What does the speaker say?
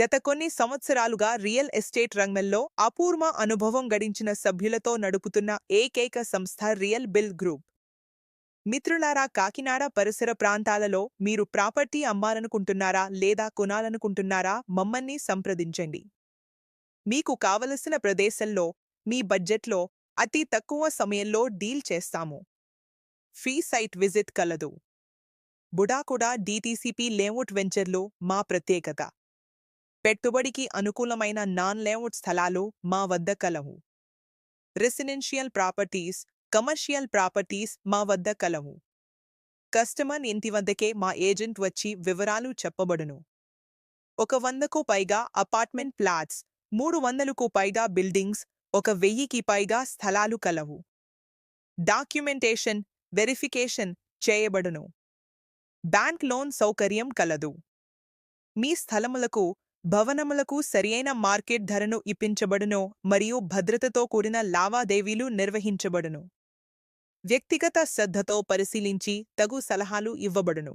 గత కొన్ని సంవత్సరాలుగా రియల్ ఎస్టేట్ రంగంలో అపూర్వ అనుభవం గడించిన సభ్యులతో నడుపుతున్న ఏకైక సంస్థ రియల్ బిల్ గ్రూప్. మిత్రులారా కాకినాడ పరిసర ప్రాంతాలలో మీరు ప్రాపర్టీ అమ్మాలనుకుంటున్నారా లేదా కొనాలనుకుంటున్నారా మమ్మల్ని సంప్రదించండి. మీకు కావలసిన ప్రదేశంలో మీ బడ్జెట్లో అతి తక్కువ సమయంలో డీల్ చేస్తాము. ఫ్రీ సైట్ విజిట్ కలదు. బుడాకుడా డీటీసీపీ లేఅవుట్ వెంచర్లు మా ప్రత్యేకత. పెట్టుబడికి అనుకూలమైన నాన్ లేఅవుట్ స్థలాలు మా వద్ద కలవు. రెసిడెన్షియల్ ప్రాపర్టీస్ కమర్షియల్ ప్రాపర్టీస్ మా వద్ద కలవు. కస్టమర్ ఇంటి వద్దకే మా ఏజెంట్ వచ్చి వివరాలు చెప్పబడును. ఒక వందకు పైగా అపార్ట్మెంట్ ఫ్లాట్స్ మూడు వందలకు పైగా బిల్డింగ్స్ ఒక వెయ్యికి పైగా స్థలాలు కలవు. డాక్యుమెంటేషన్ వెరిఫికేషన్ చేయబడును. బ్యాంక్ లోన్ సౌకర్యం కలదు. మీ స్థలములకు భవనములకు సరియైన మార్కెట్ ధరను ఇప్పించబడును మరియు భద్రతతో కూడిన లావాదేవీలు నిర్వహించబడును. వ్యక్తిగత శ్రద్ధతో పరిశీలించి తగు సలహాలు ఇవ్వబడును.